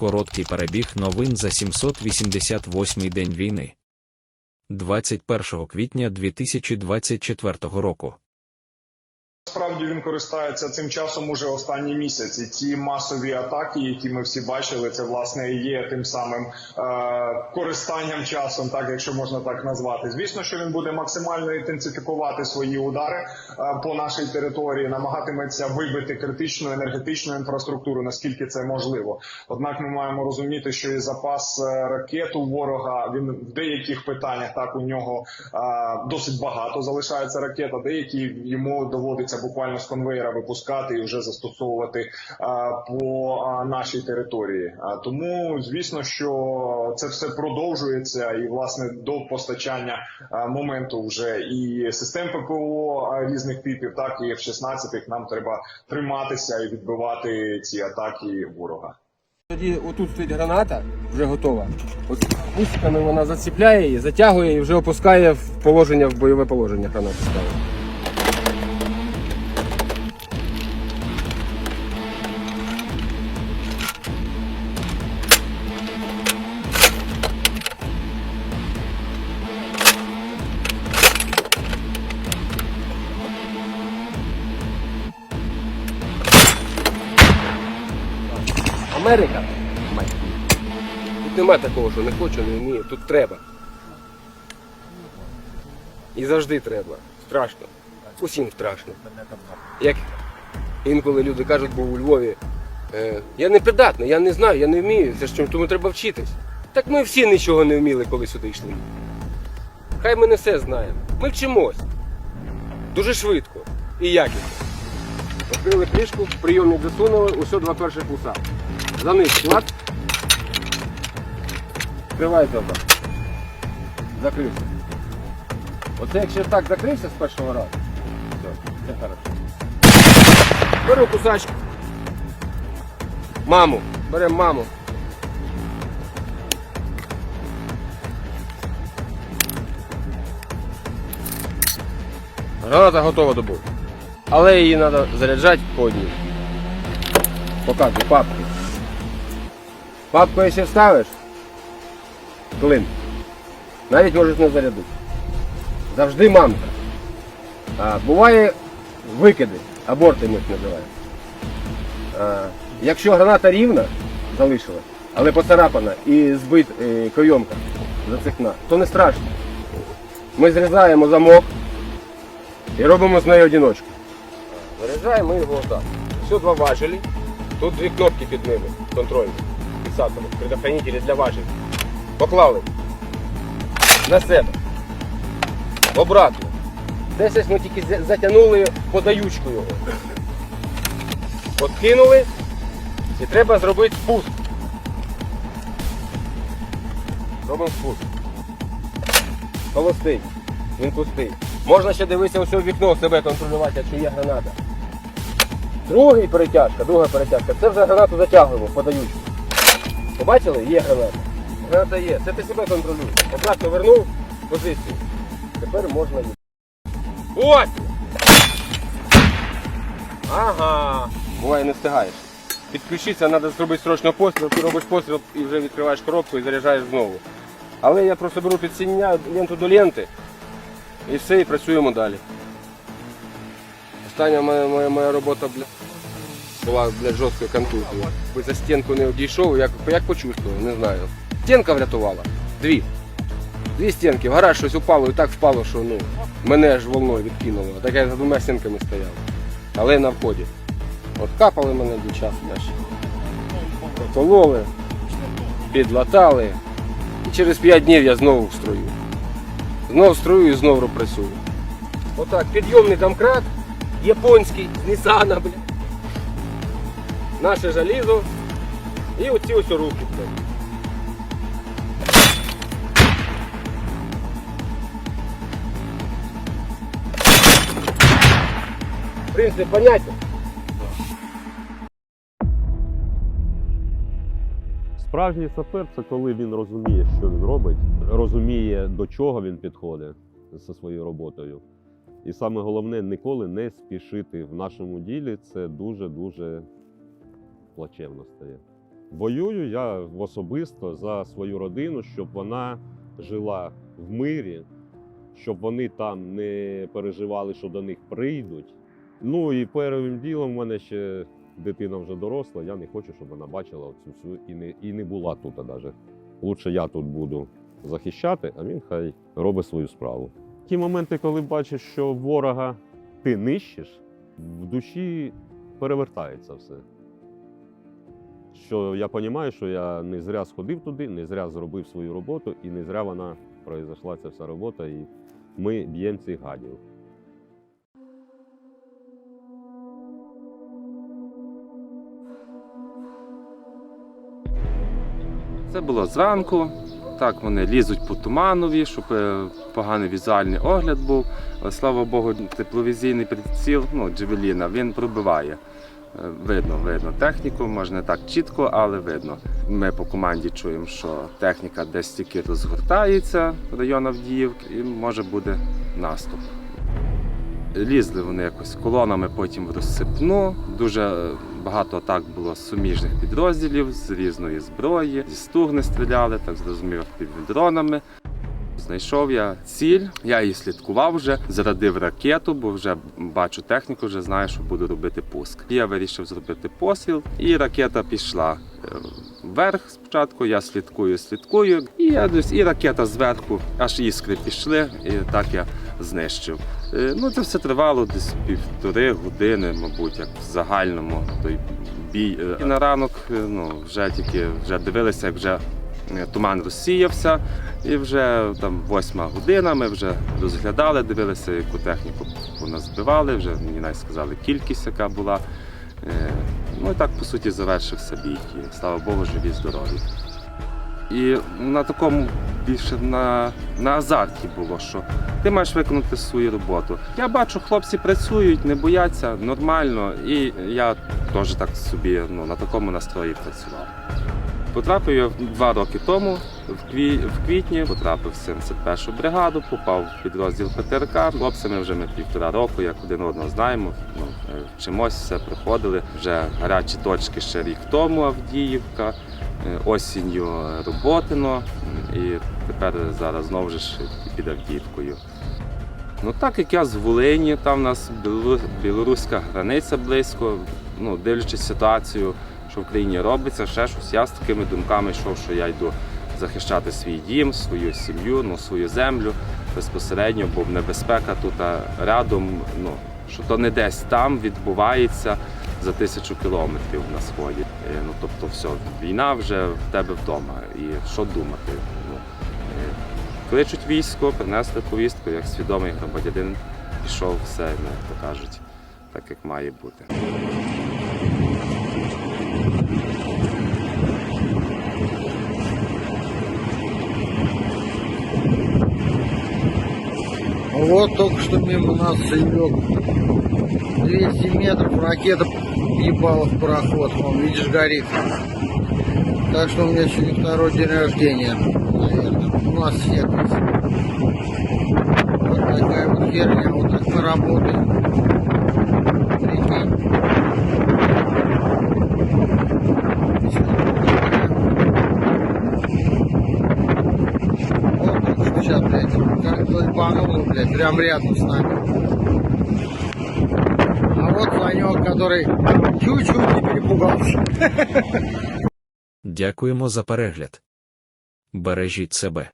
Короткий перебіг новин за 788 день війни. 21 квітня 2024 року. Справді він користається цим часом уже останні місяці. Ці масові атаки, які ми всі бачили, це власне є тим самим е, користанням часом, так якщо можна так назвати. Звісно, що він буде максимально інтенсифікувати свої удари е, по нашій території, намагатиметься вибити критичну енергетичну інфраструктуру, наскільки це можливо. Однак ми маємо розуміти, що і запас е, ракет у ворога він в деяких питаннях так у нього е, досить багато залишається ракет, а деякі йому доводиться буквально з конвейера випускати і вже застосовувати по нашій території. А тому, звісно, що це все продовжується, і власне до постачання моменту вже і систем ППО різних типів, так і F-16 нам треба триматися і відбивати ці атаки ворога. Тоді отут стоїть граната, вже готова. От пустиками вона заціпляє її, затягує і вже опускає в положення, в бойове положення гранату ставить. Америка. Тут нема такого, що не хочу, не вмію. Тут треба. І завжди треба. Страшно. Усім страшно. Як інколи люди кажуть, бо у Львові. Е, я не придатний, я не знаю, я не вмію. Це ж тому треба вчитись. Так ми всі нічого не вміли, коли сюди йшли. Хай ми не все знаємо. Ми вчимось. Дуже швидко і якісно. Відкрили кришку, прийомник засунули, усе два перших пуса. За них склад. Відкривається отак. Закрився. Оце якщо так закрився з першого разу, все, це хорошо. Беру кусачку. Маму. Беремо маму. Граната готова до бою. Але її треба заряджати по одній. Показуй папку. Папку якщо вставиш, клин. Навіть можеш не зарядити. Завжди мамка. А, буває викиди, аборти ми їх називаємо. А, якщо граната рівна, залишилась, але поцарапана і збит е, койомка зацихна, то не страшно. Ми зрізаємо замок і робимо з нею одиночку. Заряджаємо його отак. Все два важелі. Тут дві кнопки під ними, контрольні, фіксатори, предохранителі для важелів. Поклали. На себе. Обратно. Десь ми тільки затягнули подаючку його. Подкинули і треба зробити спуск. Робимо спуск. Холостий. Він пустий. Можна ще дивитися ось у вікно себе контролювати, якщо є граната. Другий перетяжка, друга перетяжка. Це вже гранату затягуємо, подаючи. Побачили? Є граната. Граната є. Це ти себе контролюєш. Обратно вернув позицію. Тепер можна їхати. Ось! Ага. Буває не встигаєш. Підключитися, треба зробити срочно постріл, ти робиш постріл і вже відкриваєш коробку і заряджаєш знову. Але я просто беру підсоединяю ленту до ленти і все, і працюємо далі. Остання моя, моя, моя робота бля, була для жорсткої контузії. Би за стінку не одійшов, як, як почувствував, не знаю. Стінка врятувала. Дві. Дві стінки. В гараж щось упало і так впало, що ну, мене аж волною відкинуло. Так я за двома стінками стояв. Але на вході. От капали мене до часу наші. Покололи, підлатали. І через 5 днів я знову в строю. Знову в строю і знову працюю. Отак, підйомний домкрат, японський, з Нісана, бля. Наше залізо. І оці ось руки. Принцип понятен. Справжній сапер це коли він розуміє, що він робить, розуміє, до чого він підходить зі своєю роботою. І саме головне ніколи не спішити в нашому ділі. Це дуже-дуже плачевно стає. Воюю я особисто за свою родину, щоб вона жила в мирі, щоб вони там не переживали, що до них прийдуть. Ну і первим ділом в мене ще дитина вже доросла. Я не хочу, щоб вона бачила цю всю і не, і не була тут навіть. Лучше я тут буду захищати, а він хай робить свою справу. Ті моменти, коли бачиш, що ворога ти нищиш, в душі перевертається все. Що я розумію, що я не зря сходив туди, не зря зробив свою роботу, і не зря вона произошла ця вся робота, і ми б'ємо цих гадів. Це було зранку. Так, вони лізуть по туманові, щоб е, поганий візуальний огляд був. Слава Богу, тепловізійний приціл, ну, Джевеліна, він пробиває. Видно, видно техніку, може не так чітко, але видно. Ми по команді чуємо, що техніка десь тільки розгортається район Авдіївки і може буде наступ. Лізли вони якось колонами потім в розсипну. Дуже багато атак було суміжних підрозділів з різної зброї. Зі стугни стріляли, так зрозумів, під дронами. Знайшов я ціль, я її слідкував вже, зарадив ракету, бо вже бачу техніку, вже знаю, що буду робити пуск. Я вирішив зробити постріл, і ракета пішла е, вверх спочатку. Я слідкую, слідкую, і я і ракета зверху, аж іскри пішли, і так я знищив. Е, Ну, це все тривало десь півтори години, мабуть, як в загальному той бій. Е, І на ранок ну, вже тільки вже дивилися, як вже туман розсіявся, і вже там восьма година. Ми вже розглядали, дивилися, яку техніку поназбивали, вже мені навіть сказали кількість, яка була. Е, Ну і так по суті завершився бій. І, слава Богу, живі здорові. І на такому більше на, на азарті було, що ти маєш виконати свою роботу. Я бачу, хлопці працюють, не бояться нормально, і я теж так собі ну, на такому настрої працював. Потрапив я два роки тому, в, кві... в квітні, потрапив в 71-шу бригаду, попав в підрозділ ПТРК. Хлопцями вже ми півтора року, як один одного знаємо, ну, е, вчимось, все проходили. Вже гарячі точки ще рік тому Авдіївка, е, осінню Роботино, і тепер зараз знову ж під Авдіївкою. Ну так як я з Волині, там у нас білоруська границя близько, ну, дивлячись ситуацію, що в країні робиться, ще щось. Я з такими думками йшов, що я йду захищати свій дім, свою сім'ю, ну, свою землю безпосередньо, бо небезпека тут рядом, ну, що то не десь там відбувається за тисячу кілометрів на сході. Е, Ну, тобто, все, війна вже в тебе вдома. І що думати? Ну, е, кличуть військо, принесли повістку, як свідомий громадянин пішов, все, як то кажуть, так як має бути. Вот только что мимо нас заявил 200 метров, ракета ебала в пароход, вон, видишь, горит. Так что у меня сегодня второй день рождения, наверное. У нас всех. Вот такая вот херня, вот так мы работаем. Прикинь. Как ебануло, блядь, прям рядом с нами. А вот Санек, который чуть-чуть не перепугался. Дякуємо за перегляд. Бережіть себе.